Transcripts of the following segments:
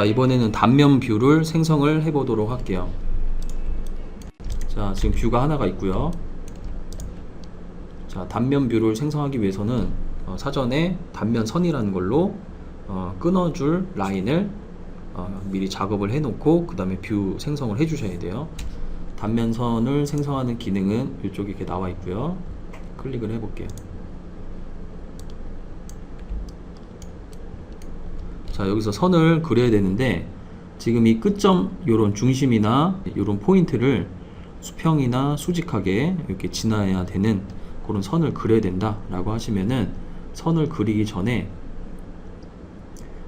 자 이번에는 단면 뷰를 생성을 해 보도록 할게요. 자 지금 뷰가 하나가 있고요. 자 단면 뷰를 생성하기 위해서는 어, 사전에 단면 선이라는 걸로 어, 끊어줄 라인을 어, 미리 작업을 해 놓고 그 다음에 뷰 생성을 해 주셔야 돼요. 단면선을 생성하는 기능은 이쪽에 이렇게 나와 있고요. 클릭을 해 볼게요 자 여기서 선을 그려야 되는데 지금 이 끝점 요런 중심이나 요런 포인트를 수평이나 수직하게 이렇게 지나야 되는 그런 선을 그려야 된다 라고 하시면은 선을 그리기 전에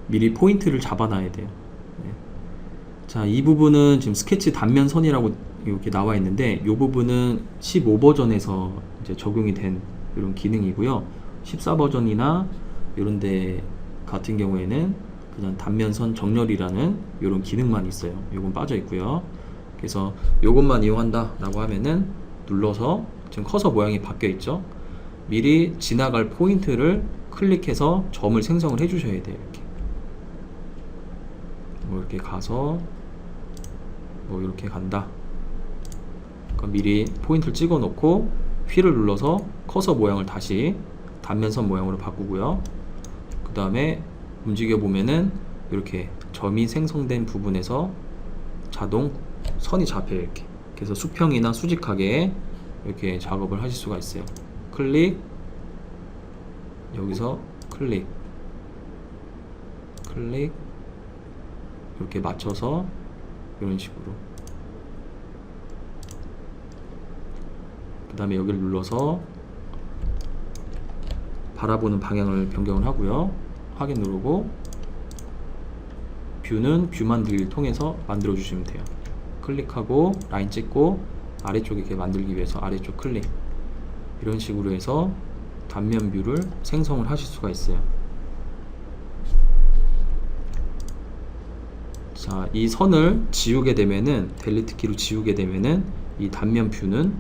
미리 포인트를 잡아 놔야 돼요 네. 자이 부분은 지금 스케치 단면 선이라고 이렇게 나와 있는데 이 부분은 15 버전에서 이제 적용이 된 이런 기능이고요 14 버전이나 이런 데 같은 경우에는 그냥 단면선 정렬이라는 이런 기능만 있어요. 요건 빠져 있고요. 그래서 요것만 이용한다 라고 하면은 눌러서 지금 커서 모양이 바뀌어 있죠. 미리 지나갈 포인트를 클릭해서 점을 생성을 해 주셔야 돼요. 이렇게. 뭐 이렇게 가서 뭐 이렇게 간다. 그럼 미리 포인트를 찍어 놓고 휠을 눌러서 커서 모양을 다시 단면선 모양으로 바꾸고요. 그 다음에 움직여 보면은 이렇게 점이 생성된 부분에서 자동 선이 잡혀요 이렇게. 그래서 수평이나 수직하게 이렇게 작업을 하실 수가 있어요. 클릭. 여기서 클릭. 클릭. 이렇게 맞춰서 이런 식으로. 그 다음에 여기를 눌러서 바라보는 방향을 변경을 하고요 확인 누르고 뷰는 뷰 만들기를 통해서 만들어 주시면 돼요 클릭하고 라인 찍고 아래쪽에 이렇게 만들기 위해서 아래쪽 클릭 이런 식으로 해서 단면 뷰를 생성을 하실 수가 있어요 자, 이 선을 지우게 되면은 델리트 키로 지우게 되면은 이 단면 뷰는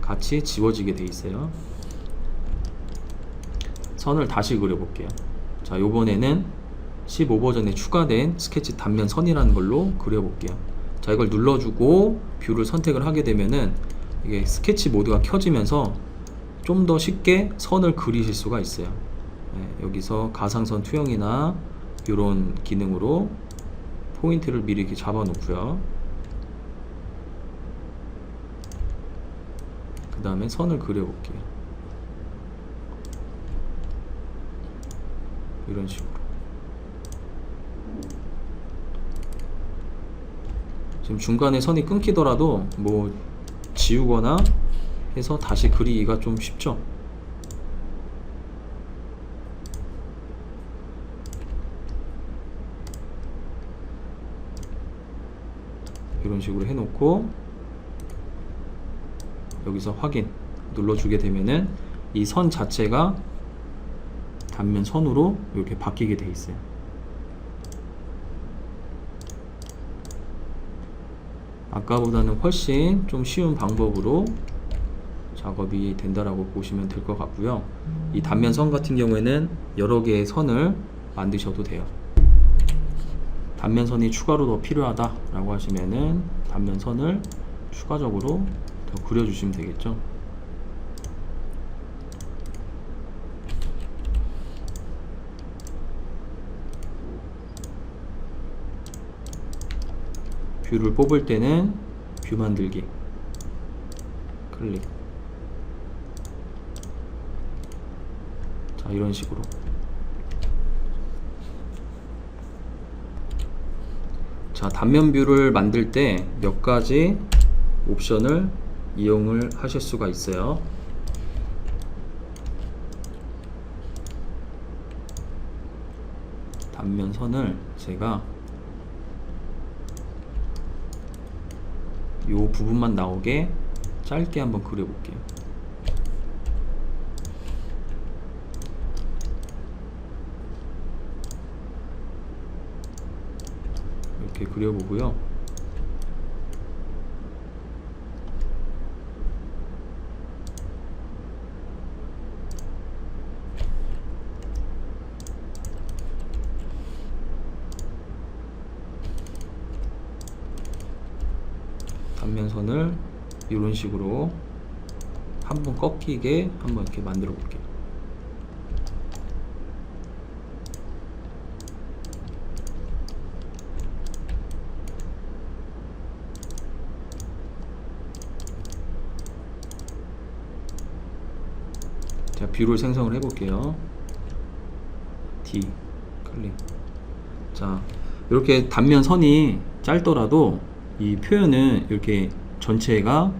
같이 지워지게 돼 있어요. 선을 다시 그려 볼게요. 자, 요번에는 15 버전에 추가된 스케치 단면 선이라는 걸로 그려볼게요. 자, 이걸 눌러주고 뷰를 선택을 하게 되면은 이게 스케치 모드가 켜지면서 좀 더 쉽게 선을 그리실 수가 있어요. 네, 여기서 가상선 투영이나 이런 기능으로 포인트를 미리 이렇게 잡아 놓고요. 그 다음에 선을 그려볼게요. 이런 식으로. 지금 중간에 선이 끊기더라도 뭐 지우거나 해서 다시 그리기가 좀 쉽죠? 이런 식으로 해놓고 여기서 확인 눌러주게 되면은 이 선 자체가 단면 선으로 이렇게 바뀌게 돼 있어요. 아까보다는 훨씬 좀 쉬운 방법으로 작업이 된다라고 보시면 될 것 같고요. 이 단면 선 같은 경우에는 여러 개의 선을 만드셔도 돼요. 단면 선이 추가로 더 필요하다라고 하시면은 단면 선을 추가적으로 더 그려주시면 되겠죠. 뷰를 뽑을 때는 뷰 만들기. 클릭. 자 이런 식으로. 자 단면 뷰를 만들 때 몇 가지 옵션을 이용을 하실 수가 있어요. 단면 선을 제가 요 부분만 나오게 짧게 한번 그려볼게요. 이렇게 그려보고요. 단면선을 이런 식으로 한번 꺾이게 한번 이렇게 만들어 볼게요. 자, 뷰를 생성을 해 볼게요. D 클릭. 자, 이렇게 단면 선이 짧더라도 이 표현은 이렇게 전체가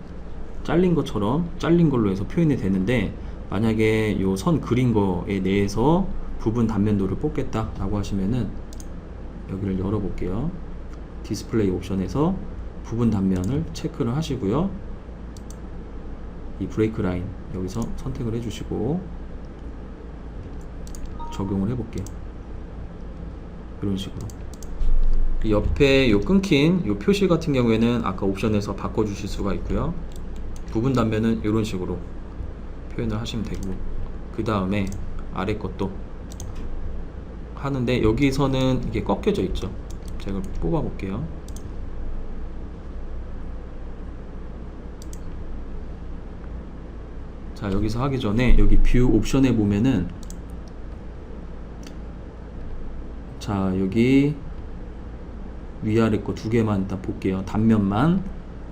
잘린 것처럼 잘린 걸로 해서 표현이 되는데 만약에 요선 그린 거에 대해서 부분 단면도를 뽑겠다 라고 하시면은 여기를 열어 볼게요. 디스플레이 옵션에서 부분 단면을 체크를 하시고요. 이 브레이크 라인 여기서 선택을 해주시고 적용을 해볼게요. 이런 식으로. 그 옆에 요 끊긴 요 표시 같은 경우에는 아까 옵션에서 바꿔 주실 수가 있고요. 부분 단면은 이런 식으로 표현을 하시면 되고 그 다음에 아래 것도 하는데 여기서는 이게 꺾여져 있죠. 제가 뽑아 볼게요. 자 여기서 하기 전에 여기 뷰 옵션에 보면은 자 여기 위아래 거 두 개만 일단 볼게요. 단면만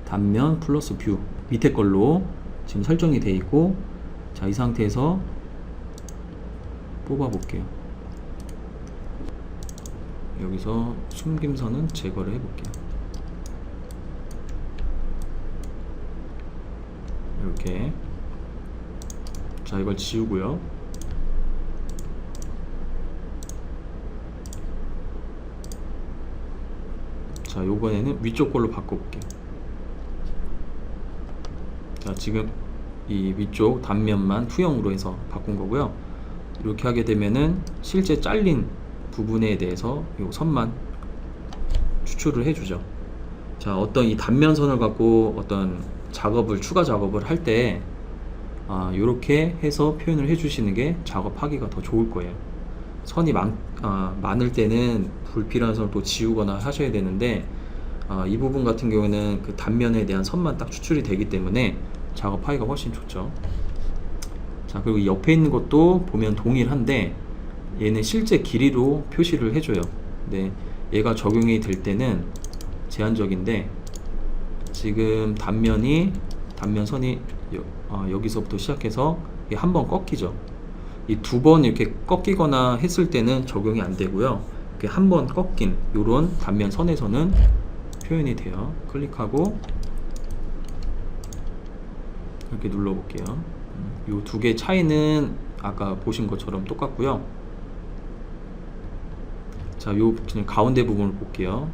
단면 플러스 뷰. 밑에 걸로 지금 설정이 돼 있고 자 이 상태에서 뽑아 볼게요. 여기서 숨김선은 제거를 해 볼게요. 이렇게. 자 이걸 지우고요 자 요번에는 위쪽 걸로 바꿔볼게요. 자 지금 이 위쪽 단면만 투영으로 해서 바꾼 거고요. 이렇게 하게 되면은 실제 잘린 부분에 대해서 요 선만 추출을 해주죠. 자 어떤 이 단면선을 갖고 어떤 작업을 추가 작업을 할때 아, 이렇게 해서 표현을 해주시는 게 작업하기가 더 좋을 거예요. 선이 많, 아, 많을 때는 불필요한 선을 또 지우거나 하셔야 되는데 아, 이 부분 같은 경우에는 그 단면에 대한 선만 딱 추출이 되기 때문에 작업하기가 훨씬 좋죠. 자 그리고 이 옆에 있는 것도 보면 동일한데 얘는 실제 길이로 표시를 해줘요. 근데 얘가 적용이 될 때는 제한적인데 지금 단면이 단면선이 여, 어, 여기서부터 시작해서 한 번 꺾이죠. 이 두 번 이렇게 꺾이거나 했을 때는 적용이 안 되고요. 한 번 꺾인 이런 단면 선에서는 표현이 돼요. 클릭하고 이렇게 눌러볼게요. 이 두개 차이는 아까 보신 것처럼 똑같고요. 자, 요 가운데 부분을 볼게요.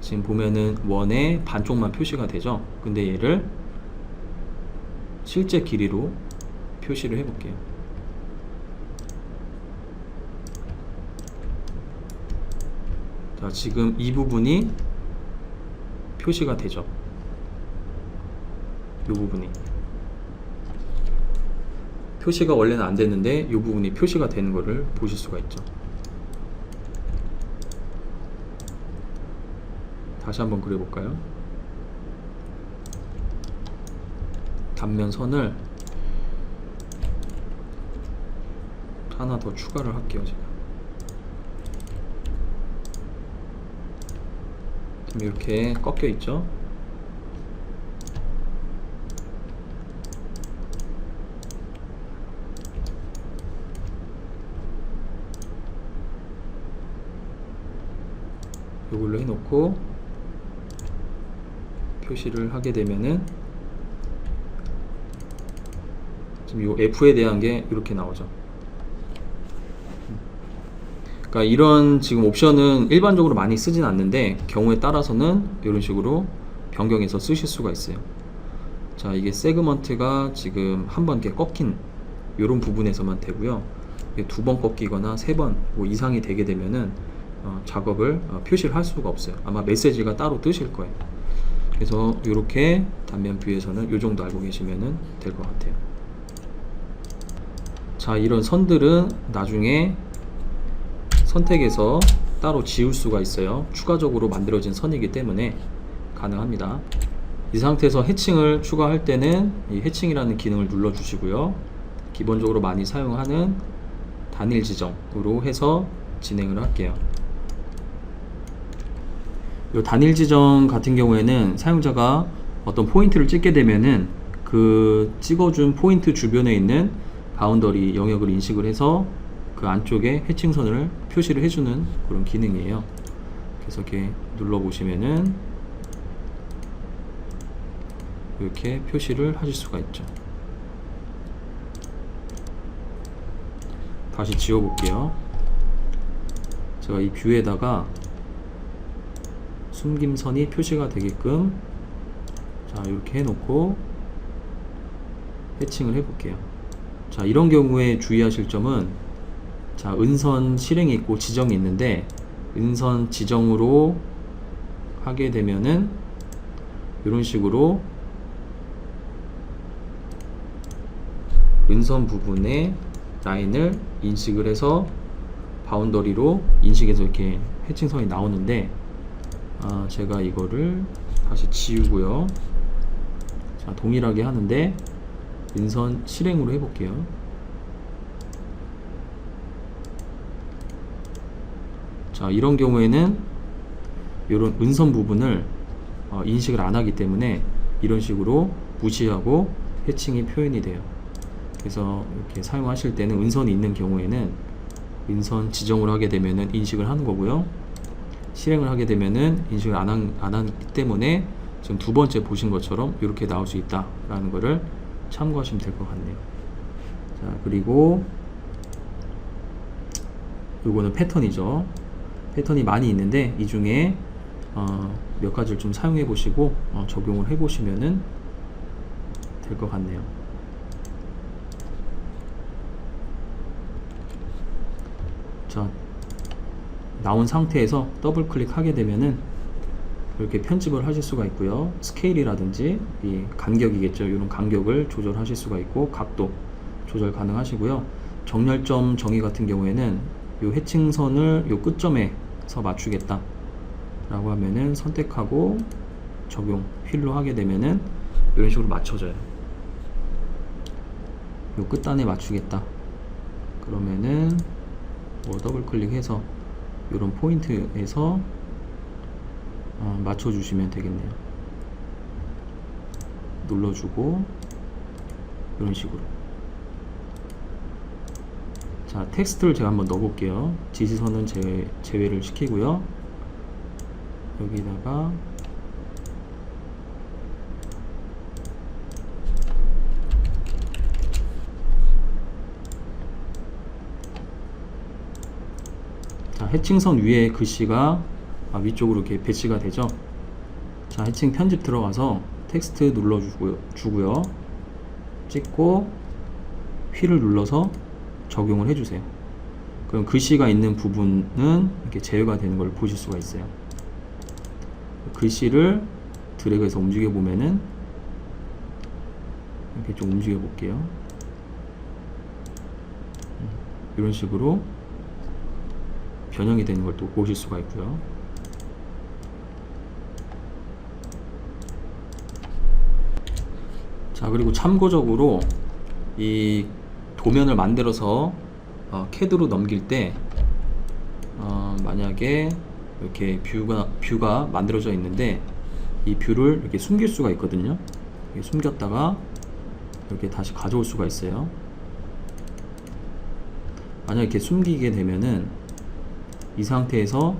지금 보면은 원의 반쪽만 표시가 되죠. 근데 얘를 실제 길이로 표시를 해볼게요. 자, 지금 이 부분이 표시가 되죠. 이 부분이. 표시가 원래는 안 됐는데 이 부분이 표시가 되는 것을 보실 수가 있죠. 다시 한번 그려볼까요? 단면 선을 하나 더 추가를 할게요 제가 지금 이렇게 꺾여 있죠 이걸로 해놓고 표시를 하게 되면은 지금 이 F에 대한 게 이렇게 나오죠. 그러니까 이런 지금 옵션은 일반적으로 많이 쓰진 않는데 경우에 따라서는 이런 식으로 변경해서 쓰실 수가 있어요. 자, 이게 세그먼트가 지금 한 번 이렇게 꺾인 이런 부분에서만 되고요. 두 번 꺾이거나 세 번 뭐 이상이 되게 되면은 어, 작업을 어, 표시를 할 수가 없어요. 아마 메시지가 따로 뜨실 거예요. 그래서 이렇게 단면 뷰에서는 이 정도 알고 계시면 될 것 같아요. 자 이런 선들은 나중에 선택해서 따로 지울 수가 있어요 추가적으로 만들어진 선이기 때문에 가능합니다 이 상태에서 해칭을 추가할 때는 이 해칭이라는 기능을 눌러 주시고요. 기본적으로 많이 사용하는 단일 지정으로 해서 진행을 할게요. 이 단일 지정 같은 경우에는 사용자가 어떤 포인트를 찍게 되면은 그 찍어준 포인트 주변에 있는 바운더리 영역을 인식을 해서 그 안쪽에 해칭선을 표시를 해주는 그런 기능이에요. 그래서 이렇게 눌러 보시면은 이렇게 표시를 하실 수가 있죠. 다시 지워 볼게요. 제가 이 뷰에다가 숨김선이 표시가 되게끔 자 이렇게 해놓고 해칭을 해볼게요. 자 이런 경우에 주의하실 점은 자 은선 실행이 있고 지정이 있는데 은선 지정으로 하게 되면은 이런 식으로 은선 부분에 라인을 인식을 해서 바운더리로 인식해서 이렇게 해칭선이 나오는데 아, 제가 이거를 다시 지우고요. 자, 동일하게 하는데 인선 실행으로 해볼게요. 자, 이런 경우에는 이런 은선 부분을 어, 인식을 안 하기 때문에 이런 식으로 무시하고 해칭이 표현이 돼요. 그래서 이렇게 사용하실 때는 은선이 있는 경우에는 은선 지정을 하게 되면은 인식을 하는 거고요. 실행을 하게 되면은 인식을 안, 한, 안 하기 때문에 지금 두 번째 보신 것처럼 이렇게 나올 수 있다 라는 거를 참고하시면 될 것 같네요. 자, 그리고 요거는 패턴이죠. 패턴이 많이 있는데 이 중에 어, 몇 가지를 좀 사용해 보시고 어, 적용을 해 보시면은 될 것 같네요. 자, 나온 상태에서 더블 클릭하게 되면은 이렇게 편집을 하실 수가 있고요. 스케일이라든지 이 간격이겠죠. 이런 간격을 조절하실 수가 있고 각도 조절 가능하시고요. 정렬점 정의 같은 경우에는 이 해칭선을 이 끝점에서 맞추겠다 라고 하면은 선택하고 적용 휠로 하게 되면은 이런 식으로 맞춰져요. 이 끝단에 맞추겠다. 그러면은 뭐 더블 클릭해서 이런 포인트에서 어, 맞춰주시면 되겠네요. 눌러주고 이런 식으로 자 텍스트를 제가 한번 넣어볼게요. 지시선은 제외, 제외를 시키고요. 여기다가 자, 해칭선 위에 글씨가 아, 위쪽으로 이렇게 배치가 되죠. 자, 해칭 편집 들어가서 텍스트 눌러주고요. 주고요. 찍고 휠을 눌러서 적용을 해주세요. 그럼 글씨가 있는 부분은 이렇게 제외가 되는 걸 보실 수가 있어요. 글씨를 드래그해서 움직여 보면은 이렇게 좀 움직여 볼게요. 음, 이런 식으로 변형이 되는 걸 또 보실 수가 있고요. 자 그리고 참고적으로 이 도면을 만들어서 어, 캐드로 넘길 때 어, 만약에 이렇게 뷰가 뷰가 만들어져 있는데 이 뷰를 이렇게 숨길 수가 있거든요. 이렇게 숨겼다가 이렇게 다시 가져올 수가 있어요. 만약 이렇게 숨기게 되면은 이 상태에서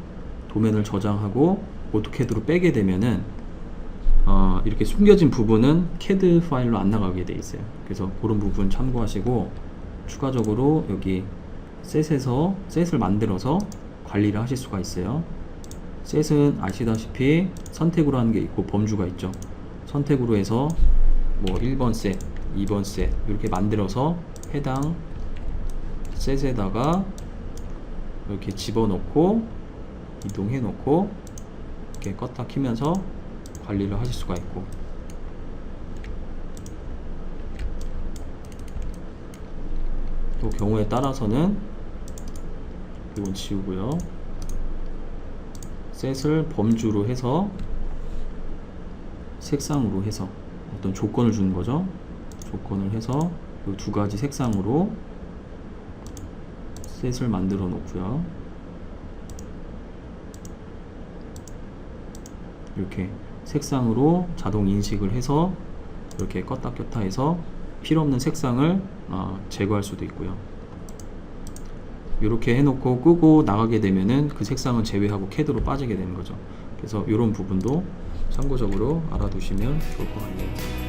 도면을 저장하고 오토캐드로 빼게 되면은 어, 이렇게 숨겨진 부분은 캐드 파일로 안 나가게 돼 있어요. 그래서 그런 부분 참고하시고 추가적으로 여기 셋에서 셋을 만들어서 관리를 하실 수가 있어요. 셋은 아시다시피 선택으로 하는 게 있고 범주가 있죠. 선택으로 해서 뭐 1번 셋, 2번 셋 이렇게 만들어서 해당 셋에다가 이렇게 집어넣고 이동해 놓고 이렇게 껐다 키면서 관리를 하실 수가 있고 또 경우에 따라서는 이건 지우고요 셋을 범주로 해서 색상으로 해서 어떤 조건을 주는 거죠. 조건을 해서 이두 가지 색상으로 셋을 만들어 놓고요. 이렇게 색상으로 자동 인식을 해서 이렇게 껐다 꼈다 해서 필요 없는 색상을 어, 제거할 수도 있고요. 이렇게 해놓고 끄고 나가게 되면은 그 색상은 제외하고 캐드로 빠지게 되는 거죠. 그래서 이런 부분도 참고적으로 알아두시면 좋을 것 같네요.